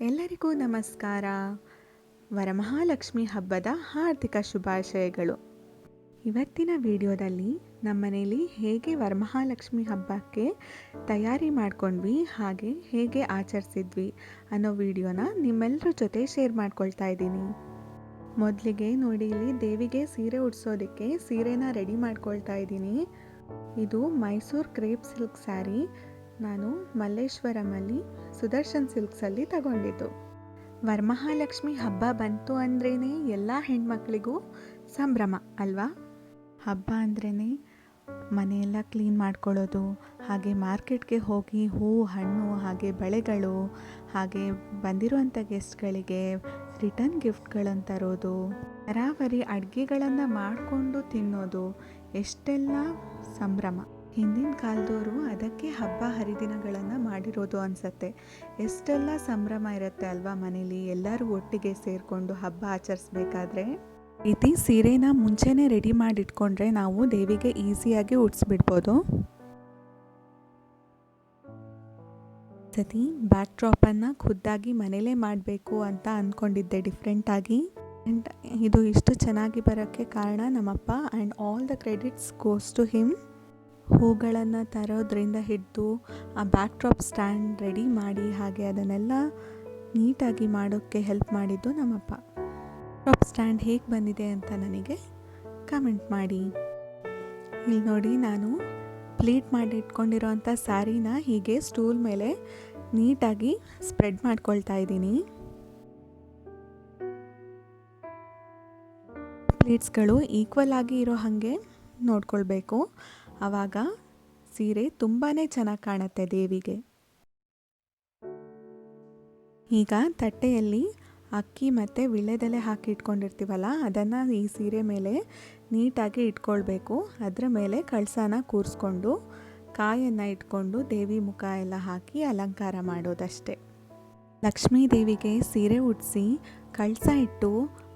ಎಲ್ಲರಿಗೂ ನಮಸ್ಕಾರ. ವರಮಹಾಲಕ್ಷ್ಮಿ ಹಬ್ಬದ ಹಾರ್ದಿಕ ಶುಭಾಶಯಗಳು. ಇವತ್ತಿನ ವಿಡಿಯೋದಲ್ಲಿ ನಮ್ಮನೇಲಿ ಹೇಗೆ ವರಮಹಾಲಕ್ಷ್ಮಿ ಹಬ್ಬಕ್ಕೆ ತಯಾರಿ ಮಾಡ್ಕೊಂಡ್ವಿ, ಹಾಗೆ ಹೇಗೆ ಆಚರಿಸಿದ್ವಿ ಅನ್ನೋ ವಿಡಿಯೋನ ನಿಮ್ಮೆಲ್ಲರ ಜೊತೆ ಶೇರ್ ಮಾಡ್ಕೊಳ್ತಾ ಇದ್ದೀನಿ. ಮೊದಲಿಗೆ ನೋಡಿ, ಇಲ್ಲಿ ದೇವಿಗೆ ಸೀರೆ ಉಡ್ಸೋದಕ್ಕೆ ಸೀರೆನ ರೆಡಿ ಮಾಡ್ಕೊಳ್ತಾ ಇದ್ದೀನಿ. ಇದು ಮೈಸೂರು ಕ್ರೇಪ್ ಸಿಲ್ಕ್ ಸ್ಯಾರಿ. ನಾನು ಮಲ್ಲೇಶ್ವರಮಲ್ಲಿ ಸುದರ್ಶನ್ ಸಿಲ್ಕ್ಸಲ್ಲಿ ತಗೊಂಡಿದ್ದು. ವರಮಹಾಲಕ್ಷ್ಮಿ ಹಬ್ಬ ಬಂತು ಅಂದ್ರೇ ಎಲ್ಲ ಹೆಣ್ಮಕ್ಳಿಗೂ ಸಂಭ್ರಮ, ಅಲ್ವಾ? ಹಬ್ಬ ಅಂದ್ರೇ ಮನೆಯೆಲ್ಲ ಕ್ಲೀನ್ ಮಾಡ್ಕೊಳ್ಳೋದು, ಹಾಗೆ ಮಾರ್ಕೆಟ್ಗೆ ಹೋಗಿ ಹೂ, ಹಣ್ಣು, ಹಾಗೆ ಬಳೆಗಳು, ಹಾಗೆ ಬಂದಿರುವಂಥ ಗೆಸ್ಟ್ಗಳಿಗೆ ರಿಟರ್ನ್ ಗಿಫ್ಟ್ಗಳನ್ನು ತರೋದು ತರಾವರಿ ಅಡುಗೆಗಳನ್ನು ಮಾಡಿಕೊಂಡು ತಿನ್ನೋದು, ಎಷ್ಟೆಲ್ಲ ಸಂಭ್ರಮ. ಹಿಂದಿನ ಕಾಲದವರು ಅದಕ್ಕೆ ಹಬ್ಬ ಹರಿದಿನಗಳನ್ನು ಮಾಡಿರೋದು ಅನಿಸತ್ತೆ. ಎಷ್ಟೆಲ್ಲ ಸಂಭ್ರಮ ಇರುತ್ತೆ ಅಲ್ವಾ ಮನೇಲಿ? ಎಲ್ಲರೂ ಒಟ್ಟಿಗೆ ಸೇರಿಕೊಂಡು ಹಬ್ಬ ಆಚರಿಸ್ಬೇಕಾದ್ರೆ? ರೀತಿ ಸೀರೆನ ಮುಂಚೆನೇ ರೆಡಿ ಮಾಡಿಟ್ಕೊಂಡ್ರೆ ನಾವು ದೇವಿಗೆ ಈಸಿಯಾಗಿ ಉಡ್ಸ್ಬಿಡ್ಬೋದು. ಸತಿ ಬ್ಯಾಕ್ ಡ್ರಾಪನ್ನು ಖುದ್ದಾಗಿ ಮನೇಲೇ ಮಾಡಬೇಕು ಅಂತ ಅಂದ್ಕೊಂಡಿದ್ದೆ ಡಿಫ್ರೆಂಟಾಗಿ. ಆ್ಯಂಡ್ ಇದು ಇಷ್ಟು ಚೆನ್ನಾಗಿ ಬರೋಕ್ಕೆ ಕಾರಣ ನಮ್ಮಪ್ಪ and all the credits goes to him. ಹೂಗಳನ್ನು ತರೋದ್ರಿಂದ ಹಿಡಿದು ಆ ಬ್ಯಾಕ್ ಡ್ರಾಪ್ ಸ್ಟ್ಯಾಂಡ್ ರೆಡಿ ಮಾಡಿ ಹಾಗೆ ಅದನ್ನೆಲ್ಲ ನೀಟಾಗಿ ಮಾಡೋಕ್ಕೆ ಹೆಲ್ಪ್ ಮಾಡಿದ್ದು ನಮ್ಮಪ್ಪ. ಟ್ರಾಪ್ ಸ್ಟ್ಯಾಂಡ್ ಹೇಗೆ ಬಂದಿದೆ ಅಂತ ನನಗೆ ಕಮೆಂಟ್ ಮಾಡಿ. ಇಲ್ಲಿ ನೋಡಿ ನಾನು ಪ್ಲೀಟ್ ಮಾಡಿ ಇಟ್ಕೊಂಡಿರೋಂಥ ಸ್ಯಾರಿನ ಹೀಗೆ ಸ್ಟೂಲ್ ಮೇಲೆ ನೀಟಾಗಿ ಸ್ಪ್ರೆಡ್ ಮಾಡ್ಕೊಳ್ತಾ ಇದ್ದೀನಿ. ಪ್ಲೀಟ್ಸ್ಗಳು ಈಕ್ವಲ್ ಆಗಿ ಇರೋ ಹಾಗೆ ನೋಡ್ಕೊಳ್ಬೇಕು. ಆವಾಗ ಸೀರೆ ತುಂಬಾ ಚೆನ್ನಾಗಿ ಕಾಣುತ್ತೆ ದೇವಿಗೆ. ಈಗ ತಟ್ಟೆಯಲ್ಲಿ ಅಕ್ಕಿ ಮತ್ತು ವಿಳ್ಯದೆಲೆ ಹಾಕಿ ಇಟ್ಕೊಂಡಿರ್ತೀವಲ್ಲ, ಅದನ್ನು ಈ ಸೀರೆ ಮೇಲೆ ನೀಟಾಗಿ ಇಟ್ಕೊಳ್ಬೇಕು. ಅದರ ಮೇಲೆ ಕಳಸನ ಕೂರಿಸ್ಕೊಂಡು ಕಾಯನ್ನು ಇಟ್ಕೊಂಡು ದೇವಿ ಮುಖ ಎಲ್ಲ ಹಾಕಿ ಅಲಂಕಾರ ಮಾಡೋದಷ್ಟೆ. ಲಕ್ಷ್ಮೀ ದೇವಿಗೆ ಸೀರೆ ಉಡಿಸಿ ಕಳಸ ಇಟ್ಟು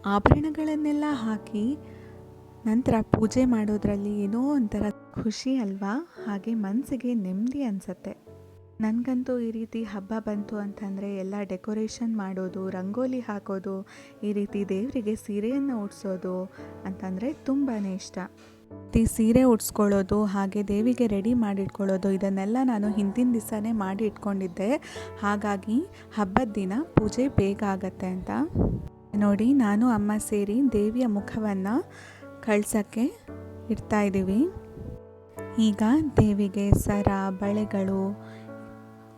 ಆಭರಣಗಳನ್ನೆಲ್ಲ ಹಾಕಿ ನಂತರ ಪೂಜೆ ಮಾಡೋದ್ರಲ್ಲಿ ಏನೋ ಒಂಥರ ಖುಷಿ ಅಲ್ವಾ? ಹಾಗೆ ಮನಸ್ಸಿಗೆ ನೆಮ್ಮದಿ ಅನಿಸುತ್ತೆ. ನನಗಂತೂ ಈ ರೀತಿ ಹಬ್ಬ ಬಂತು ಅಂತಂದರೆ ಎಲ್ಲ ಡೆಕೋರೇಷನ್ ಮಾಡೋದು, ರಂಗೋಲಿ ಹಾಕೋದು, ಈ ರೀತಿ ದೇವರಿಗೆ ಸೀರೆಯನ್ನು ಉಡಿಸೋದು ಅಂತಂದರೆ ತುಂಬಾ ಇಷ್ಟ. ಈ ಸೀರೆ ಉಡ್ಸ್ಕೊಳ್ಳೋದು, ಹಾಗೆ ದೇವಿಗೆ ರೆಡಿ ಮಾಡಿಟ್ಕೊಳ್ಳೋದು, ಇದನ್ನೆಲ್ಲ ನಾನು ಹಿಂದಿನ ದಿವಸನೇ ಮಾಡಿ ಇಟ್ಕೊಂಡಿದ್ದೆ. ಹಾಗಾಗಿ ಹಬ್ಬದ ದಿನ ಪೂಜೆ ಬೇಗ ಆಗತ್ತೆ ಅಂತ. ನೋಡಿ, ನಾನು ಅಮ್ಮ ಸೇರಿ ದೇವಿಯ ಮುಖವನ್ನು ಕಳ್ಸೋಕ್ಕೆ ಇಡ್ತಾ ಇದ್ದೀವಿ. ಈಗ ದೇವಿಗೆ ಸರ, ಬಳೆಗಳು,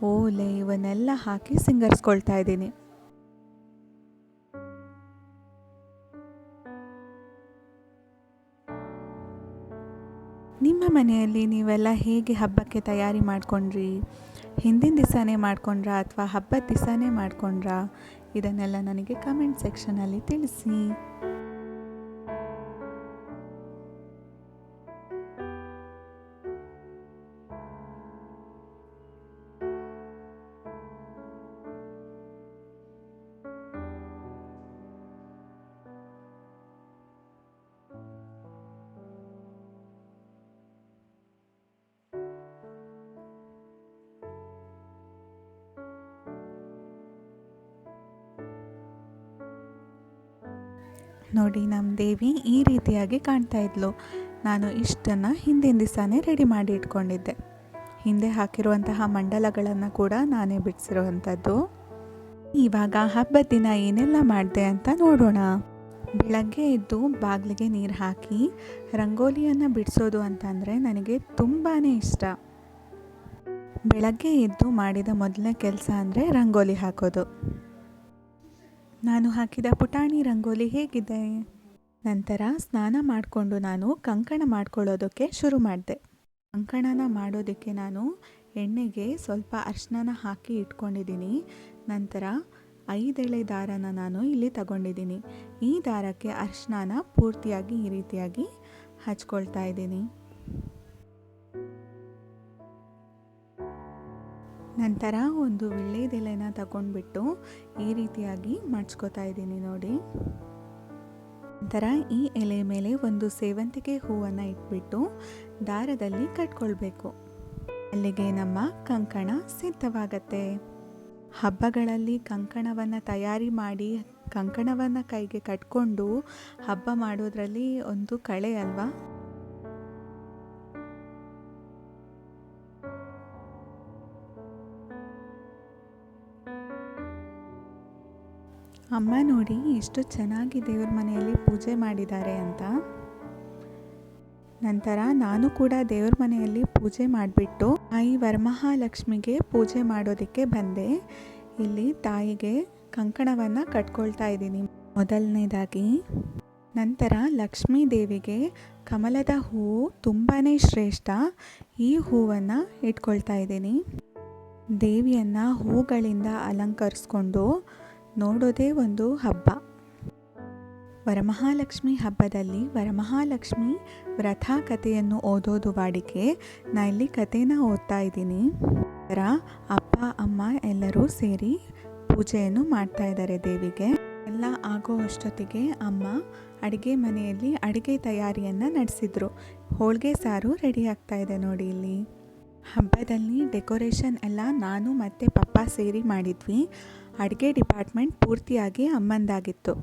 ಓಲೆ ಇವನ್ನೆಲ್ಲ ಹಾಕಿ ಸಿಂಗರಿಸ್ಕೊಳ್ತಾ ಇದ್ದೀನಿ. ನಿಮ್ಮ ಮನೆಯಲ್ಲಿ ನೀವೆಲ್ಲ ಹೇಗೆ ಹಬ್ಬಕ್ಕೆ ತಯಾರಿ ಮಾಡ್ಕೊಂಡ್ರಿ? ಹಿಂದಿನ ದಿವಸನೇ ಮಾಡ್ಕೊಂಡ್ರಾ ಅಥವಾ ಹಬ್ಬದ ದಿವಸನೇ ಮಾಡ್ಕೊಂಡ್ರಾ? ಇದನ್ನೆಲ್ಲ ನನಗೆ ಕಮೆಂಟ್ ಸೆಕ್ಷನಲ್ಲಿ ತಿಳಿಸಿ. ನೋಡಿ ನಮ್ಮ ದೇವಿ ಈ ರೀತಿಯಾಗಿ ಕಾಣ್ತಾ ಇದ್ಲು. ನಾನು ಇಷ್ಟನ್ನು ಹಿಂದಿನ ದಿವಸನೇ ರೆಡಿ ಮಾಡಿ ಇಟ್ಕೊಂಡಿದ್ದೆ. ಹಿಂದೆ ಹಾಕಿರುವಂತಹ ಮಂಡಲಗಳನ್ನು ಕೂಡ ನಾನೇ ಬಿಡಿಸಿರುವಂಥದ್ದು. ಇವಾಗ ಹಬ್ಬದ ದಿನ ಏನೆಲ್ಲ ಮಾಡಿದೆ ಅಂತ ನೋಡೋಣ. ಬೆಳಗ್ಗೆ ಎದ್ದು ಬಾಗಿಲಿಗೆ ನೀರು ಹಾಕಿ ರಂಗೋಲಿಯನ್ನು ಬಿಡಿಸೋದು ಅಂತಂದರೆ ನನಗೆ ತುಂಬಾ ಇಷ್ಟ. ಬೆಳಗ್ಗೆ ಎದ್ದು ಮಾಡಿದ ಮೊದಲನೇ ಕೆಲಸ ಅಂದರೆ ರಂಗೋಲಿ ಹಾಕೋದು. ನಾನು ಹಾಕಿದ ಪುಟಾಣಿ ರಂಗೋಲಿ ಹೇಗಿದೆ? ನಂತರ ಸ್ನಾನ ಮಾಡಿಕೊಂಡು ನಾನು ಕಂಕಣ ಮಾಡ್ಕೊಳ್ಳೋದಕ್ಕೆ ಶುರು ಮಾಡಿದೆ. ಕಂಕಣನ ಮಾಡೋದಕ್ಕೆ ನಾನು ಎಣ್ಣೆಗೆ ಸ್ವಲ್ಪ ಅರ್ಶಿನ ಹಾಕಿ ಇಟ್ಕೊಂಡಿದ್ದೀನಿ. ನಂತರ ಐದೆಳೆ ದಾರನ ನಾನು ಇಲ್ಲಿ ತಗೊಂಡಿದ್ದೀನಿ. ಈ ದಾರಕ್ಕೆ ಅರ್ಶಿನ ಪೂರ್ತಿಯಾಗಿ ಈ ರೀತಿಯಾಗಿ ಹಚ್ಕೊಳ್ತಾ ಇದ್ದೀನಿ. ನಂತರ ಒಂದು ವಿಳ್ಳೆದೆಲೆನ ತಗೊಂಡ್ಬಿಟ್ಟು ಈ ರೀತಿಯಾಗಿ ಮಡ್ಚ್ಕೋತಾ ಇದ್ದೀನಿ ನೋಡಿ. ನಂತರ ಈ ಎಲೆ ಮೇಲೆ ಒಂದು ಸೇವಂತಿಗೆ ಹೂವನ್ನು ಇಟ್ಬಿಟ್ಟು ದಾರದಲ್ಲಿ ಕಟ್ಕೊಳ್ಬೇಕು. ಅಲ್ಲಿಗೆ ನಮ್ಮ ಕಂಕಣ ಸಿದ್ಧವಾಗತ್ತೆ. ಹಬ್ಬಗಳಲ್ಲಿ ಕಂಕಣವನ್ನು ತಯಾರಿ ಮಾಡಿ ಕಂಕಣವನ್ನು ಕೈಗೆ ಕಟ್ಕೊಂಡು ಹಬ್ಬ ಮಾಡೋದ್ರಲ್ಲಿ ಒಂದು ಕಳೆ ಅಲ್ವಾ? ಅಮ್ಮ ನೋಡಿ ಎಷ್ಟು ಚೆನ್ನಾಗಿ ದೇವ್ರ ಮನೆಯಲ್ಲಿ ಪೂಜೆ ಮಾಡಿದ್ದಾರೆ ಅಂತ. ನಂತರ ನಾನು ಕೂಡ ದೇವ್ರ ಮನೆಯಲ್ಲಿ ಪೂಜೆ ಮಾಡಿಬಿಟ್ಟು ತಾಯಿ ವರಮಹಾಲಕ್ಷ್ಮಿಗೆ ಪೂಜೆ ಮಾಡೋದಕ್ಕೆ ಬಂದೆ. ಇಲ್ಲಿ ತಾಯಿಗೆ ಕಂಕಣವನ್ನು ಕಟ್ಕೊಳ್ತಾ ಇದ್ದೀನಿ. ಮೊದಲನೇದಾಗಿ, ನಂತರ ಲಕ್ಷ್ಮೀ ದೇವಿಗೆ ಕಮಲದ ಹೂವು ತುಂಬಾ ಶ್ರೇಷ್ಠ. ಈ ಹೂವನ್ನು ಇಟ್ಕೊಳ್ತಾ ಇದ್ದೀನಿ. ದೇವಿಯನ್ನು ಹೂಗಳಿಂದ ಅಲಂಕರಿಸ್ಕೊಂಡು ನೋಡೋದೇ ಒಂದು ಹಬ್ಬ. ವರಮಹಾಲಕ್ಷ್ಮಿ ಹಬ್ಬದಲ್ಲಿ ವರಮಹಾಲಕ್ಷ್ಮಿ ವ್ರತ ಕಥೆಯನ್ನು ಓದೋದು ವಾಡಿಕೆ. ನಾ ಇಲ್ಲಿ ಕಥೆನ ಓದ್ತಾ ಇದ್ದೀನಿ. ಅದರ ಅಪ್ಪ, ಅಮ್ಮ ಎಲ್ಲರೂ ಸೇರಿ ಪೂಜೆಯನ್ನು ಮಾಡ್ತಾ ಇದ್ದಾರೆ ದೇವಿಗೆ. ಎಲ್ಲ ಆಗೋ ಅಷ್ಟೊತ್ತಿಗೆ ಅಮ್ಮ ಅಡುಗೆ ಮನೆಯಲ್ಲಿ ಅಡುಗೆ ತಯಾರಿಯನ್ನು ನಡೆಸಿದ್ರು. ಹೋಳಿಗೆ ಸಾರು ರೆಡಿ ಆಗ್ತಾ ಇದೆ ನೋಡಿ ಇಲ್ಲಿ. ಹಬ್ಬದಲ್ಲಿ ಡೆಕೋರೇಷನ್ ಎಲ್ಲ ನಾನು ಮತ್ತು ಪಪ್ಪ ಸೇರಿ ಮಾಡಿದ್ವಿ. ಅಡುಗೆ ಡಿಪಾರ್ಟ್ಮೆಂಟ್ ಪೂರ್ತಿಯಾಗಿ ಅಮ್ಮಂದಾಗಿತ್ತು.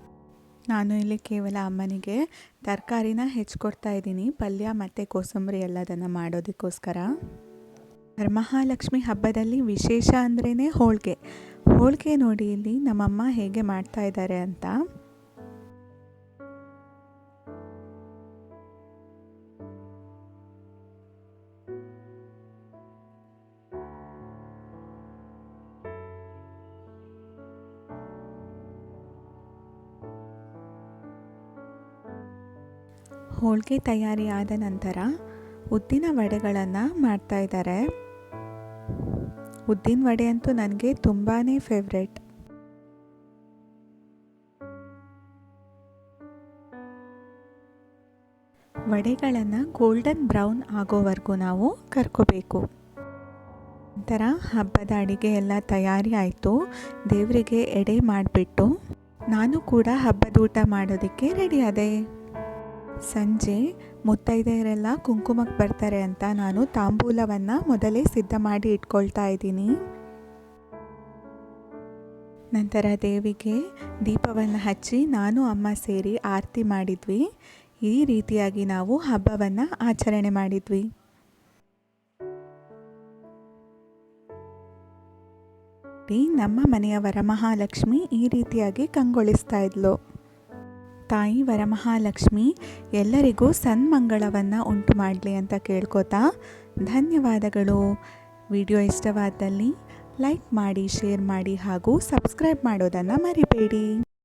ನಾನು ಇಲ್ಲಿ ಕೇವಲ ಅಮ್ಮನಿಗೆ ತರಕಾರಿನ ಹೆಚ್ಚಿಕೊಡ್ತಾ ಇದ್ದೀನಿ, ಪಲ್ಯ ಮತ್ತು ಕೋಸಂಬರಿ ಎಲ್ಲದನ್ನು ಮಾಡೋದಕ್ಕೋಸ್ಕರ. ಮಹಾಲಕ್ಷ್ಮಿ ಹಬ್ಬದಲ್ಲಿ ವಿಶೇಷ ಅಂದ್ರೇ ಹೋಳಿಗೆ. ಹೋಳಿಗೆ ನೋಡಿ ಇಲ್ಲಿ ನಮ್ಮಮ್ಮ ಹೇಗೆ ಮಾಡ್ತಾ ಇದ್ದಾರೆ ಅಂತ. ಹೋಳಿಗೆ ತಯಾರಿ ಆದ ನಂತರ ಉದ್ದಿನ ವಡೆಗಳನ್ನು ಮಾಡ್ತಾಯಿದ್ದಾರೆ ಉದ್ದಿನ ವಡೆ ಅಂತೂ ನನಗೆ ತುಂಬಾ ಫೇವ್ರೆಟ್ ವಡೆಗಳನ್ನು ಗೋಲ್ಡನ್ ಬ್ರೌನ್ ಆಗೋವರೆಗೂ ನಾವು ಕರ್ಕೋಬೇಕು. ನಂತರ ಹಬ್ಬದ ಅಡಿಗೆ ಎಲ್ಲ ತಯಾರಿ ಆಯಿತು. ದೇವರಿಗೆ ಎಡೆ ಮಾಡಿಬಿಟ್ಟು ನಾನು ಕೂಡ ಹಬ್ಬದ ಊಟ ಮಾಡೋದಕ್ಕೆ ರೆಡಿ ಸಂಜೆ ಮುತ್ತೈದೆಯರೆಲ್ಲ ಕುಂಕುಮಕ್ಕೆ ಬರ್ತಾರೆ ಅಂತ ನಾನು ತಾಂಬೂಲವನ್ನು ಮೊದಲೇ ಸಿದ್ಧ ಮಾಡಿ ಇಟ್ಕೊಳ್ತಾ ಇದ್ದೀನಿ. ನಂತರ ದೇವಿಗೆ ದೀಪವನ್ನು ಹಚ್ಚಿ ನಾನು ಅಮ್ಮ ಸೇರಿ ಆರತಿ ಮಾಡಿದ್ವಿ. ಈ ರೀತಿಯಾಗಿ ನಾವು ಹಬ್ಬವನ್ನು ಆಚರಣೆ ಮಾಡಿದ್ವಿ. ನಮ್ಮ ಮನೆಯವರ ಮಹಾಲಕ್ಷ್ಮಿ ಈ ರೀತಿಯಾಗಿ ಕಂಗೊಳಿಸ್ತಾ ಇದ್ಲು. ತಾಯಿ ವರಮಹಾಲಕ್ಷ್ಮಿ, ಎಲ್ಲರಿಗೂ ಸನ್ಮಂಗಳವನ್ನು ಉಂಟು ಮಾಡಲಿ ಅಂತ ಕೇಳ್ಕೊತಾ ಧನ್ಯವಾದಗಳು. ವಿಡಿಯೋ ಇಷ್ಟವಾದಲ್ಲಿ ಲೈಕ್ ಮಾಡಿ, ಶೇರ್ ಮಾಡಿ ಹಾಗೂ ಸಬ್ಸ್ಕ್ರೈಬ್ ಮಾಡೋದನ್ನು ಮರಿಬೇಡಿ.